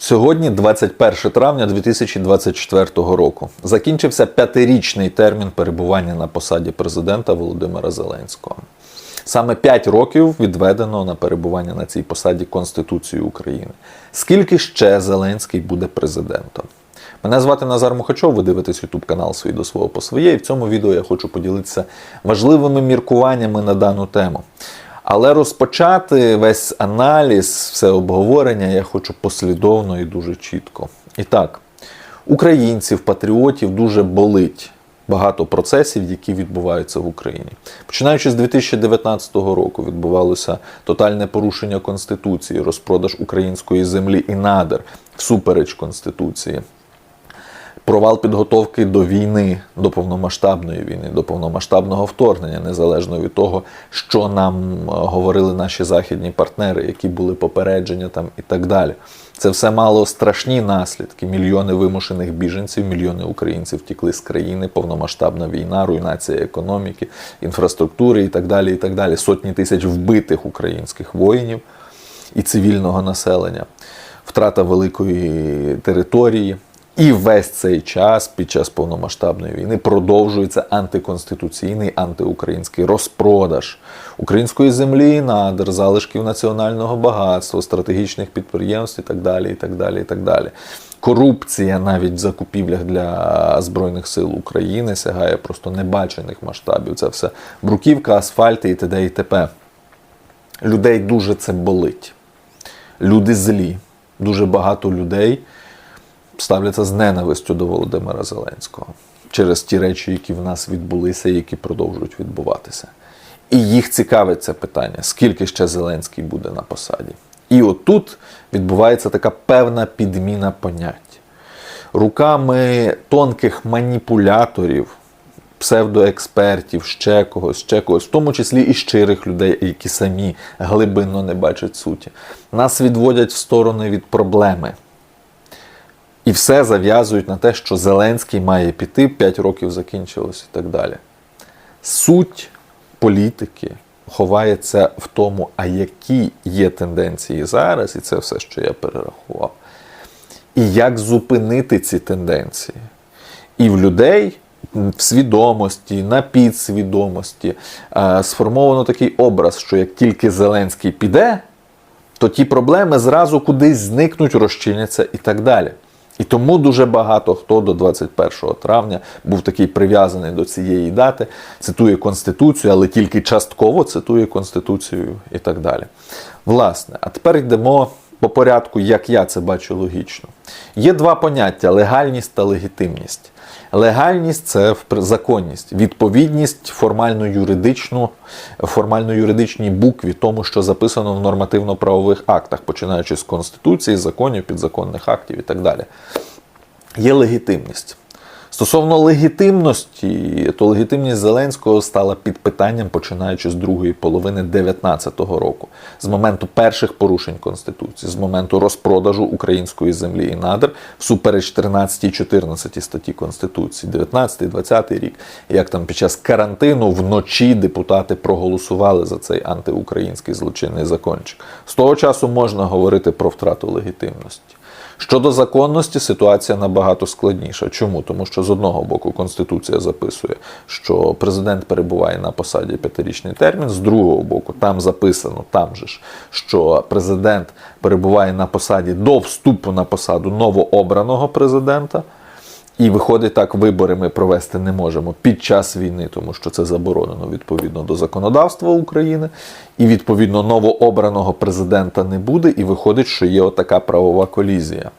Сьогодні 21 травня 2024 року. Закінчився п'ятирічний термін перебування на посаді президента Володимира Зеленського. Саме 5 років відведено на перебування на цій посаді Конституцією України. Скільки ще Зеленський буде президентом? Мене звати Назар Мухачов, ви дивитесь YouTube канал «Свій до свого по своє. І в цьому відео я хочу поділитися важливими міркуваннями на дану тему. Але розпочати весь аналіз, все обговорення я хочу послідовно і дуже чітко. І так, українців, патріотів дуже болить багато процесів, які відбуваються в Україні. Починаючи з 2019 року, відбувалося тотальне порушення Конституції, розпродаж української землі і надр всупереч Конституції провал підготовки до війни, до повномасштабної війни, до повномасштабного вторгнення, незалежно від того, що нам е, говорили наші західні партнери, які були попередження там і так далі. Це все мало страшні наслідки. Мільйони вимушених біженців, мільйони українців втікли з країни, повномасштабна війна, руйнація економіки, інфраструктури і так далі. і так далі. Сотні тисяч вбитих українських воїнів і цивільного населення, втрата великої території. І весь цей час під час повномасштабної війни продовжується антиконституційний антиукраїнський розпродаж української землі, надр, залишків національного багатства, стратегічних підприємств і так далі. і так далі, і так далі. Корупція навіть в закупівлях для Збройних сил України сягає просто небачених масштабів. Це все бруківка, асфальти і т.д. і т.п. Людей дуже це болить. Люди злі. Дуже багато людей ставляться з ненавистю до Володимира Зеленського через ті речі, які в нас відбулися і які продовжують відбуватися. І їх цікавить це питання, скільки ще Зеленський буде на посаді. І отут відбувається така певна підміна понять. Руками тонких маніпуляторів, псевдоекспертів, ще когось, ще когось, в тому числі і щирих людей, які самі глибинно не бачать суті, нас відводять в сторони від проблеми. І все зав'язують на те, що Зеленський має піти, 5 років закінчилось і так далі. Суть політики ховається в тому, а які є тенденції зараз, і це все, що я перерахував. І як зупинити ці тенденції. І в людей в свідомості, на підсвідомості сформовано такий образ, що як тільки Зеленський піде, то ті проблеми зразу кудись зникнуть, розчиняться і так далі. І тому дуже багато хто до 21 травня був такий прив'язаний до цієї дати, цитує Конституцію, але тільки частково цитує Конституцію і так далі. Власне, а тепер йдемо по порядку, як я це бачу логічно. Є два поняття: легальність та легітимність. Легальність це законність, відповідність формально-юридичну, формально-юридичній букві тому, що записано в нормативно-правових актах, починаючи з Конституції, законів, підзаконних актів і так далі. Є легітимність. Стосовно легітимності, то легітимність Зеленського стала під питанням починаючи з другої половини 2019 року, з моменту перших порушень Конституції, з моменту розпродажу української землі і надр всупереч 13 і 14 статті Конституції, 19, 20 рік, як там під час карантину вночі депутати проголосували за цей антиукраїнський злочинний закончик. З того часу можна говорити про втрату легітимності. Щодо законності, ситуація набагато складніша. Чому? Тому що з одного боку Конституція записує, що президент перебуває на посаді п'ятирічний термін, з другого боку, там записано, там же ж, що президент перебуває на посаді до вступу на посаду новообраного президента. І виходить так, вибори ми провести не можемо під час війни, тому що це заборонено відповідно до законодавства України. І відповідно новообраного президента не буде, і виходить, що є отака правова колізія.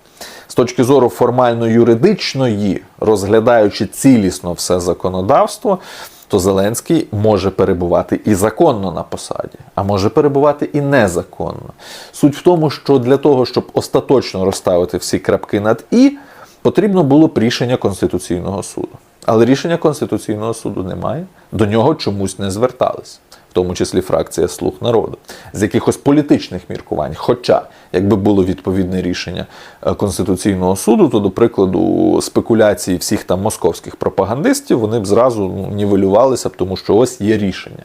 З точки зору формально-юридичної, розглядаючи цілісно все законодавство, то Зеленський може перебувати і законно на посаді, а може перебувати і незаконно. Суть в тому, що для того, щоб остаточно розставити всі крапки над і потрібно було б рішення Конституційного суду. Але рішення Конституційного суду немає, до нього чомусь не звертались, в тому числі фракція Слуг народу, з якихось політичних міркувань. Хоча, якби було відповідне рішення е, Конституційного суду, то, до прикладу, спекуляції всіх там московських пропагандистів вони б зразу ну, нівелювалися тому що ось є рішення.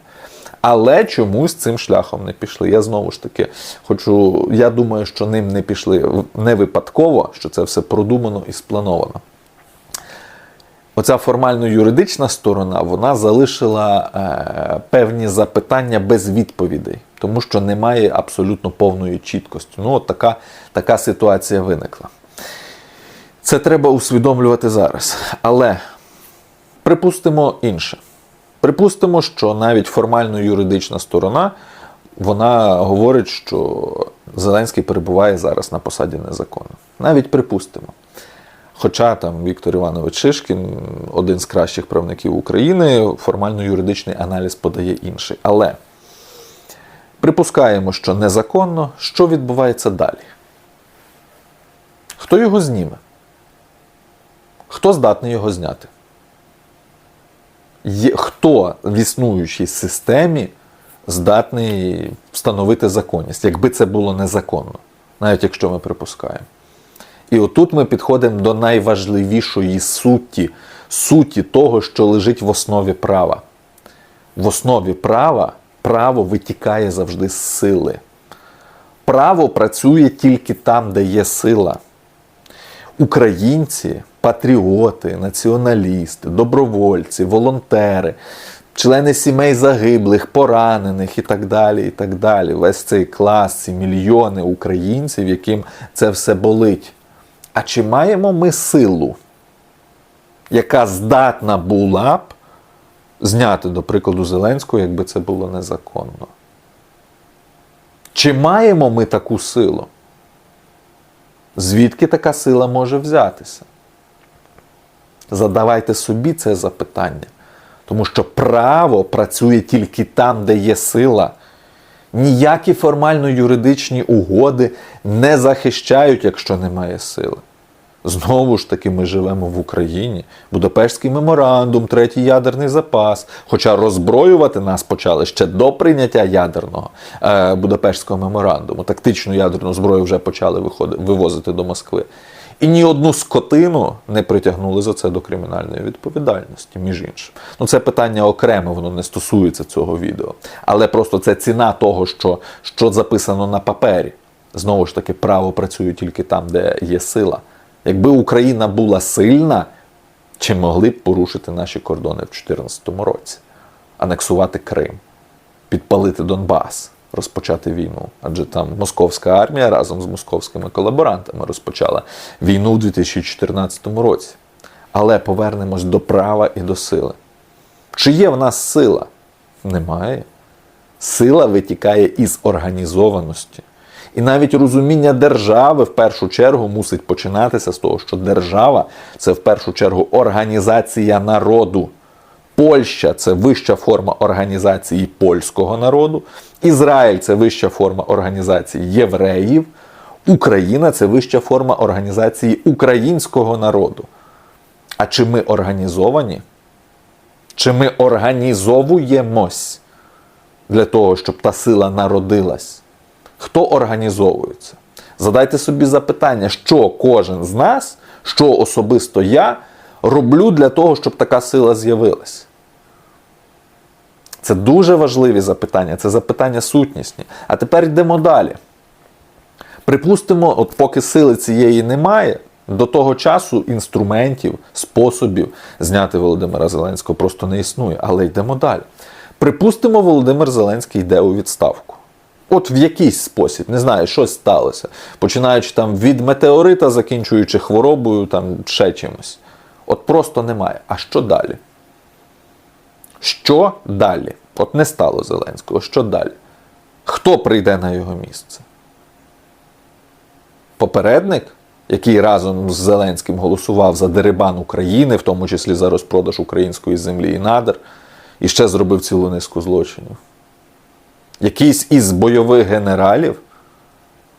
Але чомусь цим шляхом не пішли. Я знову ж таки хочу. Я думаю, що ним не пішли не випадково, що це все продумано і сплановано. Оця формально-юридична сторона вона залишила е, певні запитання без відповідей, тому що немає абсолютно повної чіткості. Ну, от така, така ситуація виникла. Це треба усвідомлювати зараз. Але припустимо інше. Припустимо, що навіть формально-юридична сторона вона говорить, що Зеленський перебуває зараз на посаді незаконно. Навіть припустимо. Хоча там Віктор Іванович Шишкін, один з кращих правників України, формально-юридичний аналіз подає інший. Але припускаємо, що незаконно, що відбувається далі? Хто його зніме? Хто здатний його зняти? Хто в існуючій системі здатний встановити законність, якби це було незаконно, навіть якщо ми припускаємо. І отут ми підходимо до найважливішої суті, суті того, що лежить в основі права. В основі права право витікає завжди з сили. Право працює тільки там, де є сила. Українці, патріоти, націоналісти, добровольці, волонтери, члени сімей загиблих, поранених і так далі. і так далі. Весь цей клас, ці мільйони українців, яким це все болить. А чи маємо ми силу, яка здатна була б зняти, до прикладу, Зеленського, якби це було незаконно? Чи маємо ми таку силу? Звідки така сила може взятися? Задавайте собі це запитання. Тому що право працює тільки там, де є сила. Ніякі формально-юридичні угоди не захищають, якщо немає сили. Знову ж таки, ми живемо в Україні. Будапештський меморандум, третій ядерний запас. Хоча роззброювати нас почали ще до прийняття ядерного е, Будапештського меморандуму. Тактичну ядерну зброю вже почали виходити, вивозити до Москви. І ні одну скотину не притягнули за це до кримінальної відповідальності, між іншим. Ну, це питання окреме, воно не стосується цього відео. Але просто це ціна того, що, що записано на папері. Знову ж таки, право працює тільки там, де є сила. Якби Україна була сильна, чи могли б порушити наші кордони в 2014 році, анексувати Крим, підпалити Донбас, розпочати війну? Адже там московська армія разом з московськими колаборантами розпочала війну у 2014 році. Але повернемось до права і до сили. Чи є в нас сила? Немає. Сила витікає із організованості. І навіть розуміння держави в першу чергу мусить починатися з того, що держава це в першу чергу організація народу. Польща це вища форма організації польського народу, Ізраїль це вища форма організації євреїв, Україна це вища форма організації українського народу. А чи ми організовані? Чи ми організовуємось для того, щоб та сила народилась? Хто організовується? Задайте собі запитання, що кожен з нас, що особисто я роблю для того, щоб така сила з'явилась. Це дуже важливі запитання, це запитання сутнісні. А тепер йдемо далі. Припустимо, от поки сили цієї немає, до того часу інструментів, способів зняти Володимира Зеленського просто не існує. Але йдемо далі. Припустимо, Володимир Зеленський йде у відставку. От в якийсь спосіб, не знаю, щось сталося. Починаючи там від метеорита, закінчуючи хворобою, там ще чимось. От просто немає. А що далі? Що далі? От не стало Зеленського. Що далі? Хто прийде на його місце? Попередник, який разом з Зеленським голосував за дерибан України, в тому числі за розпродаж української землі і надр, і ще зробив цілу низку злочинів. Якийсь із бойових генералів.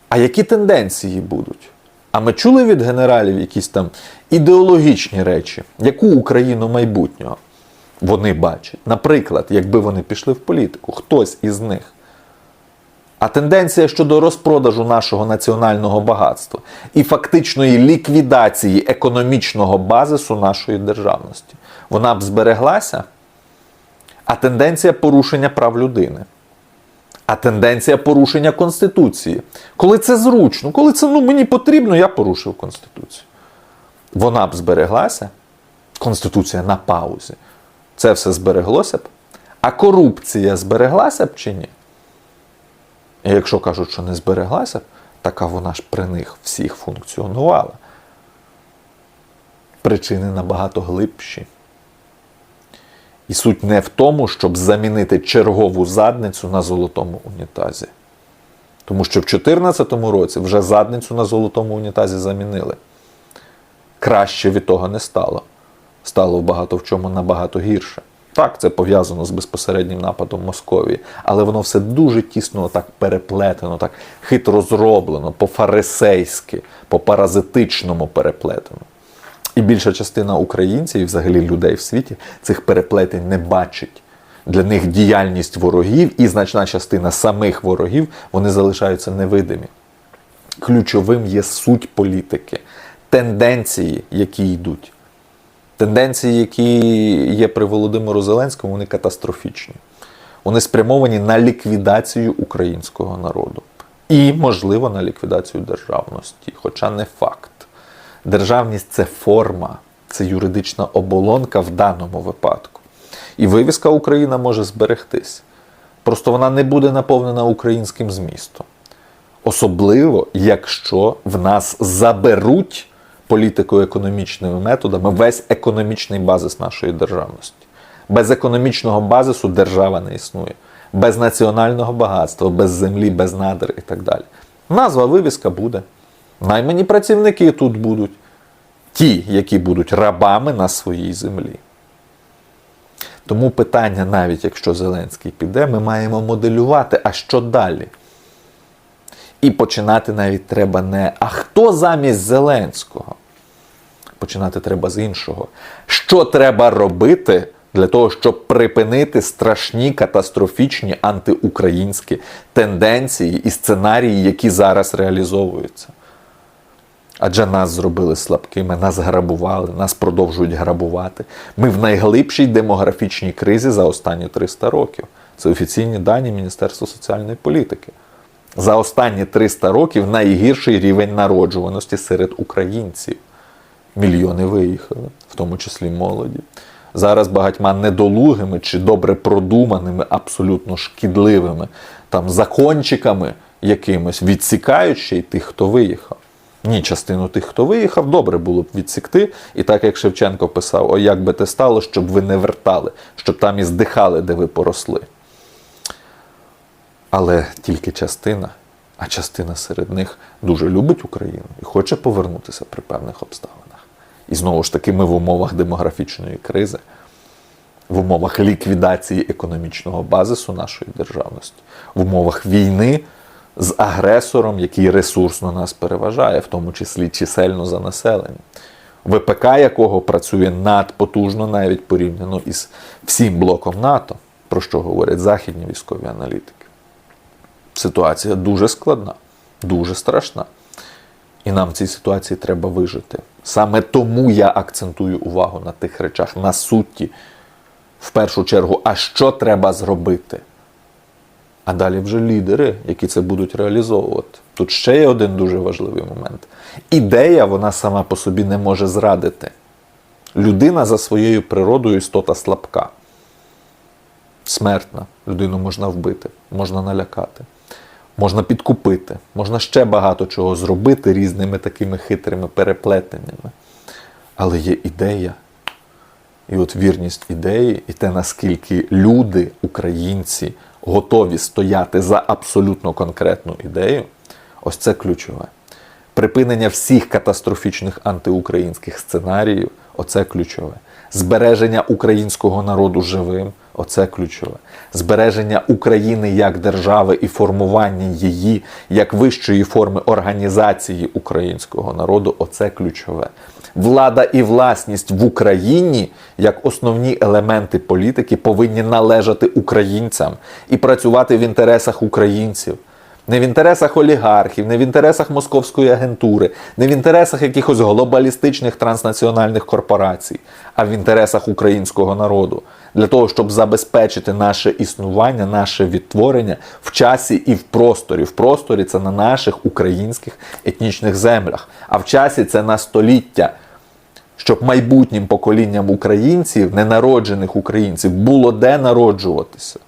А які тенденції будуть? А ми чули від генералів якісь там ідеологічні речі, яку Україну майбутнього вони бачать. Наприклад, якби вони пішли в політику, хтось із них. А тенденція щодо розпродажу нашого національного багатства і фактичної ліквідації економічного базису нашої державності, вона б збереглася. а тенденція порушення прав людини. А тенденція порушення Конституції. Коли це зручно, коли це ну, мені потрібно, я порушив Конституцію. Вона б збереглася, Конституція на паузі. Це все збереглося б. А корупція збереглася б чи ні? І якщо кажуть, що не збереглася б, така вона ж при них всіх функціонувала. Причини набагато глибші. І суть не в тому, щоб замінити чергову задницю на золотому унітазі. Тому що в 2014 році вже задницю на золотому унітазі замінили. Краще від того не стало. Стало багато в чому набагато гірше. Так, це пов'язано з безпосереднім нападом Московії, але воно все дуже тісно так переплетено, так хитро зроблено, по-фарисейськи, по-паразитичному переплетено. І більша частина українців, і взагалі людей в світі, цих переплетень не бачить. Для них діяльність ворогів і значна частина самих ворогів вони залишаються невидимі. Ключовим є суть політики, тенденції, які йдуть. Тенденції, які є при Володимиру Зеленському, вони катастрофічні. Вони спрямовані на ліквідацію українського народу і, можливо, на ліквідацію державності, хоча не факт. Державність це форма, це юридична оболонка в даному випадку. І вивіска Україна може зберегтись. Просто вона не буде наповнена українським змістом. Особливо, якщо в нас заберуть політико-економічними методами весь економічний базис нашої державності. Без економічного базису держава не існує. Без національного багатства, без землі, без надр і так далі. Назва вивіска буде. Наймані працівники тут будуть. Ті, які будуть рабами на своїй землі. Тому питання, навіть якщо Зеленський піде, ми маємо моделювати, а що далі? І починати навіть треба не а хто замість Зеленського? Починати треба з іншого. Що треба робити для того, щоб припинити страшні катастрофічні антиукраїнські тенденції і сценарії, які зараз реалізовуються? Адже нас зробили слабкими, нас грабували, нас продовжують грабувати. Ми в найглибшій демографічній кризі за останні 300 років. Це офіційні дані Міністерства соціальної політики. За останні 300 років найгірший рівень народжуваності серед українців. Мільйони виїхали, в тому числі молоді. Зараз багатьма недолугими чи добре продуманими, абсолютно шкідливими там закончиками якимось відсікають ще й тих, хто виїхав. Ні, частину тих, хто виїхав, добре було б відсікти. І так як Шевченко писав: о, як би те стало, щоб ви не вертали, щоб там і здихали, де ви поросли. Але тільки частина, а частина серед них дуже любить Україну і хоче повернутися при певних обставинах. І знову ж таки, ми в умовах демографічної кризи, в умовах ліквідації економічного базису нашої державності, в умовах війни з агресором, який ресурсно нас переважає, в тому числі чисельно за населення. ВПК якого працює надпотужно навіть порівняно із всім блоком НАТО, про що говорять західні військові аналітики. Ситуація дуже складна, дуже страшна. І нам в цій ситуації треба вижити. Саме тому я акцентую увагу на тих речах, на суті, в першу чергу, а що треба зробити. А далі вже лідери, які це будуть реалізовувати. Тут ще є один дуже важливий момент. Ідея, вона сама по собі не може зрадити. Людина за своєю природою істота слабка. Смертна. Людину можна вбити, можна налякати, можна підкупити, можна ще багато чого зробити різними такими хитрими переплетеннями. Але є ідея. І от вірність ідеї, і те, наскільки люди, українці, готові стояти за абсолютно конкретну ідею, ось це ключове. Припинення всіх катастрофічних антиукраїнських сценаріїв оце ключове. Збереження українського народу живим оце ключове. Збереження України як держави і формування її як вищої форми організації українського народу оце ключове. Влада і власність в Україні як основні елементи політики повинні належати українцям і працювати в інтересах українців. Не в інтересах олігархів, не в інтересах московської агентури, не в інтересах якихось глобалістичних транснаціональних корпорацій, а в інтересах українського народу. Для того, щоб забезпечити наше існування, наше відтворення в часі і в просторі. В просторі це на наших українських етнічних землях, а в часі це на століття. Щоб майбутнім поколінням українців, ненароджених українців, було де народжуватися.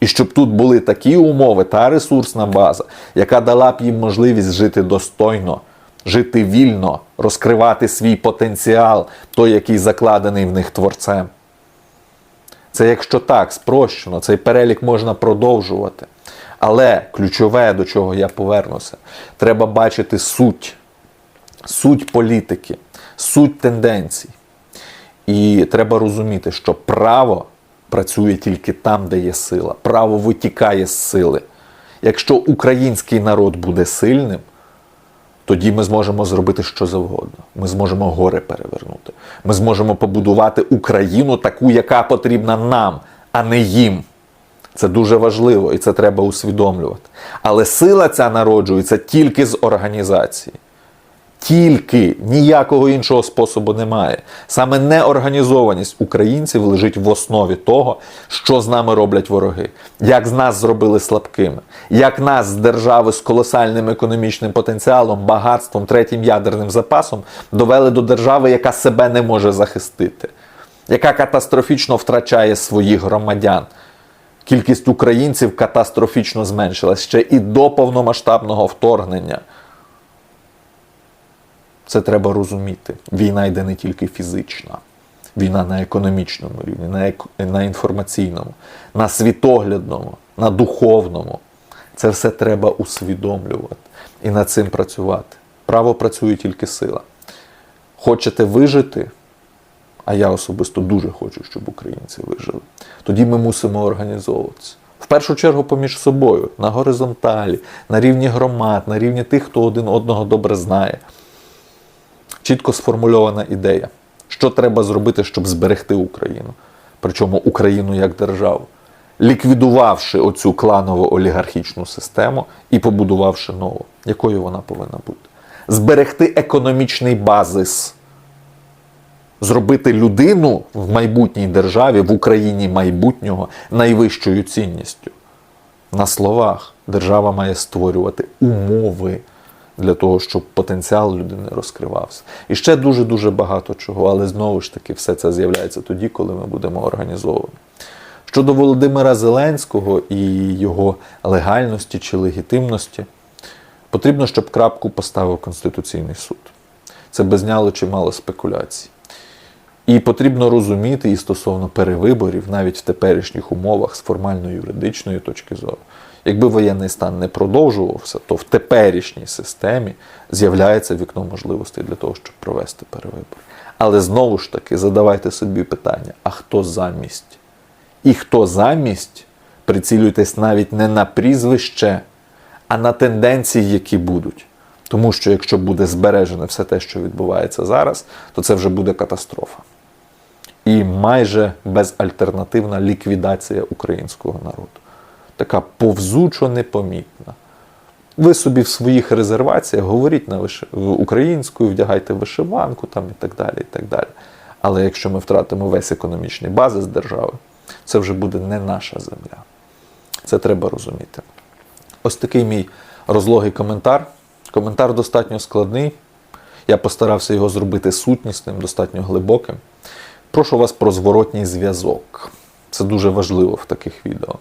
І щоб тут були такі умови та ресурсна база, яка дала б їм можливість жити достойно, жити вільно, розкривати свій потенціал, той, який закладений в них творцем. Це якщо так, спрощено, цей перелік можна продовжувати. Але ключове, до чого я повернуся, треба бачити суть, суть політики, суть тенденцій. І треба розуміти, що право працює тільки там, де є сила. Право витікає з сили. Якщо український народ буде сильним, тоді ми зможемо зробити що завгодно. Ми зможемо гори перевернути. Ми зможемо побудувати Україну таку, яка потрібна нам, а не їм. Це дуже важливо і це треба усвідомлювати. Але сила ця народжується тільки з організації. Тільки ніякого іншого способу немає. Саме неорганізованість українців лежить в основі того, що з нами роблять вороги, як з нас зробили слабкими, як нас з держави з колосальним економічним потенціалом, багатством, третім ядерним запасом довели до держави, яка себе не може захистити, яка катастрофічно втрачає своїх громадян. Кількість українців катастрофічно зменшилась ще і до повномасштабного вторгнення. Це треба розуміти. Війна йде не тільки фізична, війна на економічному рівні, на, ек... на інформаційному, на світоглядному, на духовному. Це все треба усвідомлювати і над цим працювати. Право працює тільки сила. Хочете вижити, а я особисто дуже хочу, щоб українці вижили, тоді ми мусимо організовуватися. В першу чергу поміж собою, на горизонталі, на рівні громад, на рівні тих, хто один одного добре знає чітко сформульована ідея, що треба зробити, щоб зберегти Україну. Причому Україну як державу, ліквідувавши оцю кланову олігархічну систему і побудувавши нову, якою вона повинна бути. Зберегти економічний базис, зробити людину в майбутній державі, в Україні майбутнього найвищою цінністю. На словах держава має створювати умови для того, щоб потенціал людини розкривався. І ще дуже-дуже багато чого, але знову ж таки, все це з'являється тоді, коли ми будемо організовані. Щодо Володимира Зеленського і його легальності чи легітимності, потрібно, щоб крапку поставив Конституційний суд. Це би зняло чимало спекуляцій. І потрібно розуміти і стосовно перевиборів, навіть в теперішніх умовах з формально-юридичної точки зору. Якби воєнний стан не продовжувався, то в теперішній системі з'являється вікно можливостей для того, щоб провести перевибори. Але знову ж таки задавайте собі питання: а хто замість? І хто замість, прицілюйтесь навіть не на прізвище, а на тенденції, які будуть. Тому що якщо буде збережене все те, що відбувається зараз, то це вже буде катастрофа. І майже безальтернативна ліквідація українського народу така повзучо непомітна. Ви собі в своїх резерваціях говоріть на виш... українською, вдягайте вишиванку там і так далі. і так далі. Але якщо ми втратимо весь економічний базис держави, це вже буде не наша земля. Це треба розуміти. Ось такий мій розлогий коментар. Коментар достатньо складний. Я постарався його зробити сутнісним, достатньо глибоким. Прошу вас про зворотній зв'язок. Це дуже важливо в таких відео.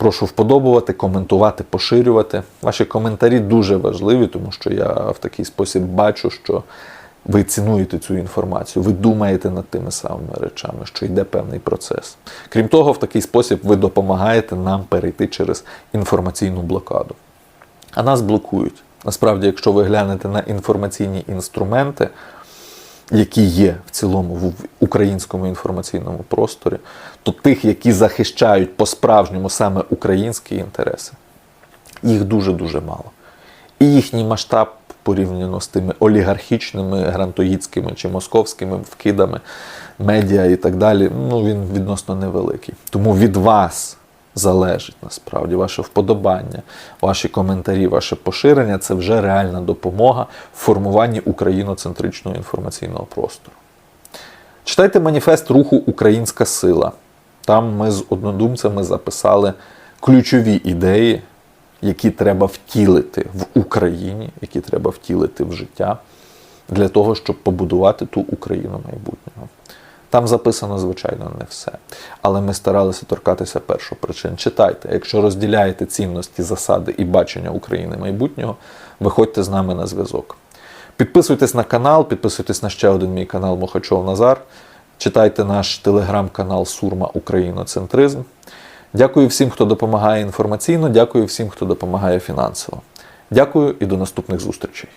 Прошу вподобувати, коментувати, поширювати. Ваші коментарі дуже важливі, тому що я в такий спосіб бачу, що ви цінуєте цю інформацію, ви думаєте над тими самими речами, що йде певний процес. Крім того, в такий спосіб ви допомагаєте нам перейти через інформаційну блокаду. А нас блокують. Насправді, якщо ви глянете на інформаційні інструменти, які є в цілому в українському інформаційному просторі, то тих, які захищають по-справжньому саме українські інтереси, їх дуже-дуже мало. І їхній масштаб порівняно з тими олігархічними, грантоїдськими чи московськими вкидами, медіа і так далі, ну він відносно невеликий. Тому від вас залежить насправді ваше вподобання, ваші коментарі, ваше поширення це вже реальна допомога в формуванні україноцентричного інформаційного простору. Читайте маніфест руху Українська сила. Там ми з однодумцями записали ключові ідеї, які треба втілити в Україні, які треба втілити в життя для того, щоб побудувати ту Україну майбутнього. Там записано, звичайно, не все. Але ми старалися торкатися першопричин. Читайте, якщо розділяєте цінності, засади і бачення України майбутнього, виходьте з нами на зв'язок. Підписуйтесь на канал, підписуйтесь на ще один мій канал Мохачов Назар. Читайте наш телеграм-канал Сурма Україноцентризм. Дякую всім, хто допомагає інформаційно, дякую всім, хто допомагає фінансово. Дякую і до наступних зустрічей.